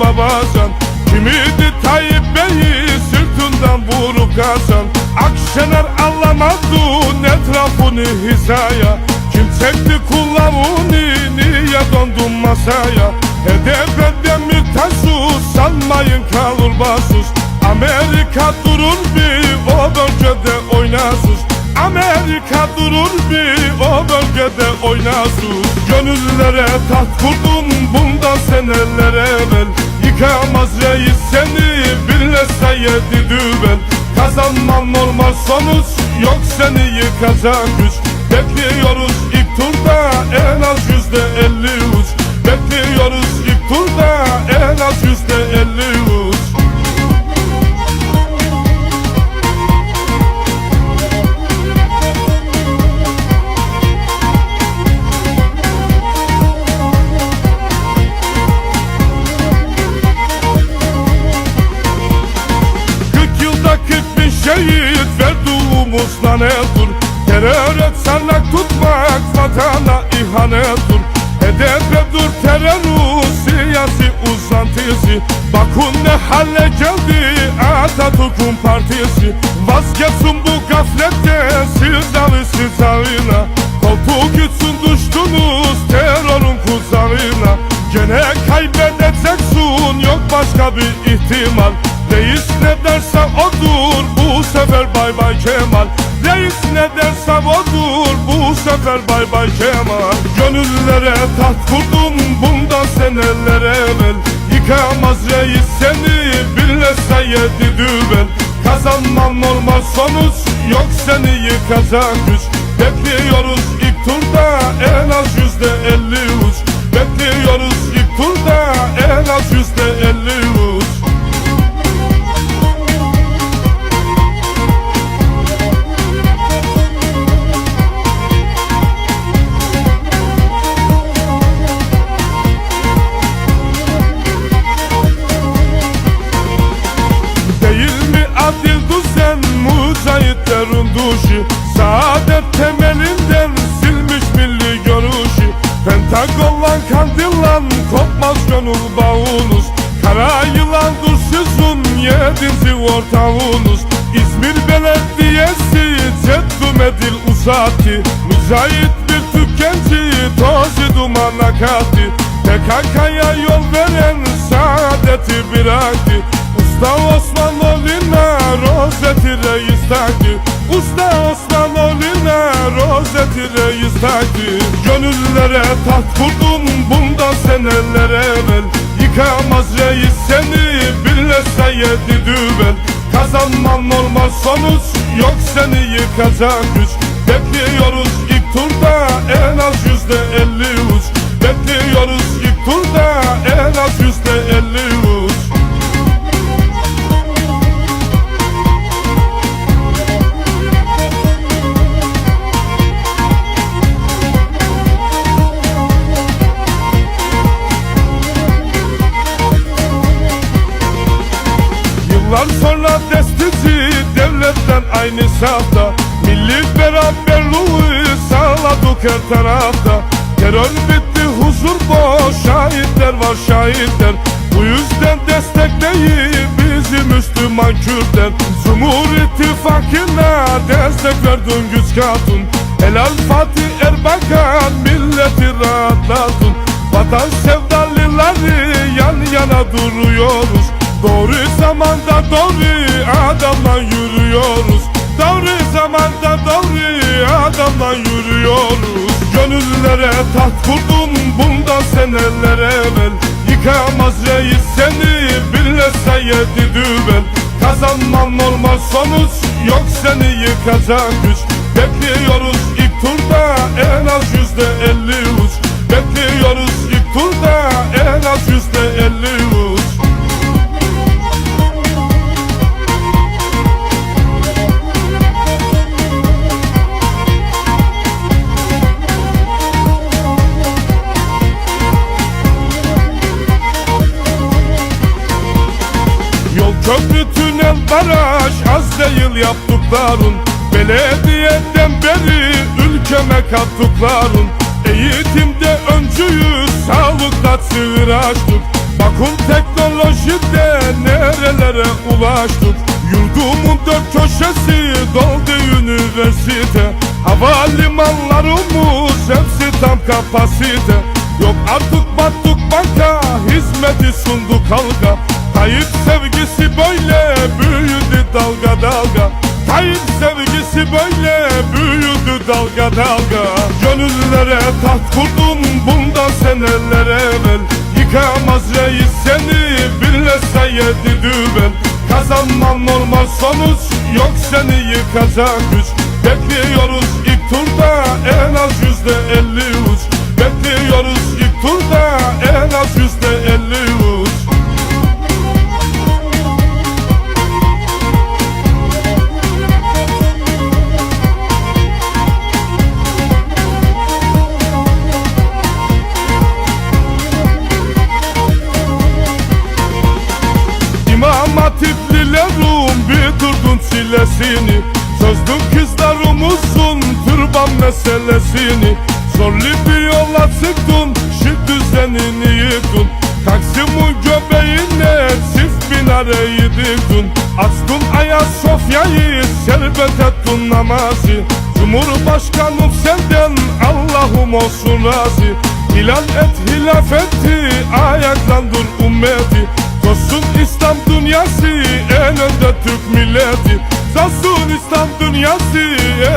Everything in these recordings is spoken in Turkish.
babacan. Kimiydi Tayyip Bey'i sırtından vurup kazan? Akşener anlamadı etrafını hizaya. Kim çekti kulağını niye dondun masaya? HDP'de mütesus sanmayın kalır basuz Amerika durur bir Amerika durur bir o bölgede oynasız Gönüllere taht kurdun bundan seneler evvel Yıkamaz reis seni birleşse yedi düvel. Kazanman normal sonuç yok seni yıkacak güç. Bekliyoruz ilk turda en az yüzde elli uzantısı Bakın ne hale geldi Atatürk'ün partisi. Vazgeçsin bu gaflette silahı silahına Koltuğu gitsin düştünüz terörün kuzağına Gene kaybedeceksin yok başka bir ihtimal. Reis ne derse odur bu sefer bay bay Kemal. Reis ne derse odur bu sefer bay bay Kemal. Gönüllere taht kurdun bundan seneler evvel Yıkamaz reis seni birleşse yedi düvel. Kazanman normal sonuç yok seni yıkacak güç Bekliyoruz ilk turda en az yüzde Pentagonlan kandillan kopmaz gönül bağınız. Kara yılandır sizin yedinci ortağınız. İzmir Belediyesi ceddüm edil uzatı Mücahit bir tükenci tozi dumana katı PKK'ya yol veren saadeti bıraktı. Usta Osmanoğlu'na rozeti reis taktı. Usta Osmanoğlu'na rozeti reis taktı Gönüllere taht kurdun bundan seneler evvel Yıkamaz reis seni birleşse yedi düvel. Kazanman normal sonuç yok seni yıkacak güç. Bekliyoruz ilk turda en az yüzde elli uç. Bekliyoruz ilk turda en az yüzde elli uç aynı safta. Milli beraberliği sağladık her tarafta. Terör bitti huzur boş şahitler var şahitler. Bu yüzden destekleyin bizi Müslüman Kürtler. Cumhur İttifakı'na destek verdin güç katın Helal Fatih Erbakan milleti rahatlatın. Vatan sevdalıları yan yana duruyoruz Doğru zamanda doğru adamla yürüyoruz. Doğru zamanda doğru adamla yürüyoruz. Gönüllere taht kurdun bundan seneler evvel Yıkamaz reis seni birleşse yedi düvel. Kazanman normal sonuç yok seni yıkacak güç. Bekliyoruz değil yaptıkların Belediyeden beri ülkeme kattıkların. Eğitimde öncüyüz sağlıkta sığır açtık. Bakın teknolojide nerelere ulaştık. Yurdumun dört köşesi doldu üniversite. Havalimanlarımız hepsi tam kapasite Yok artık battık banka hizmeti sunduk halka. Tayyip sevgisi böyle büyüdü dalga dalga. Tayyip sevgisi böyle büyüdü dalga dalga. Gönüllere taht kurdun bundan seneler evvel Yıkamaz reis seni birlese yedi düvel. Kazanman normal sonuç yok seni yıkacak güç. Bekliyoruz ilk turda en az yüzde elli uç Bekliyoruz ilk turda en az yüzde elli uç İmam hatiplilerin bir durdun çilesini Çözdün kızlarımızın türban meselesini Zorlu bir yola çıktın şu düzenini yıktın. Taksim'in göbeğine çift minareyi diktun Açtın Ayasofya'yı şerbet ettin namazı. Cumhurbaşkanım senden Allah'ım olsun razı. Hilal et hilafeti ayaklandır ümmeti. Coşsun İslam dünyası en önde Türk milleti. Coşsun İslam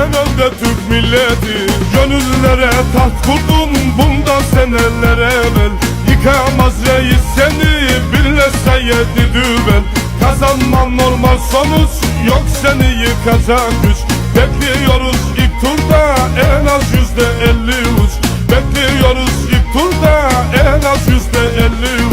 evde Türk milleti Gönüllere taht kurdum bundan seneler evvel Yıkamaz reis seni birleşse yedi düvel. Kazanman normal sonuç yok seni yıkacak güç. Bekliyoruz ilk turda en az yüzde elli uç Bekliyoruz ilk turda en az yüzde elli uç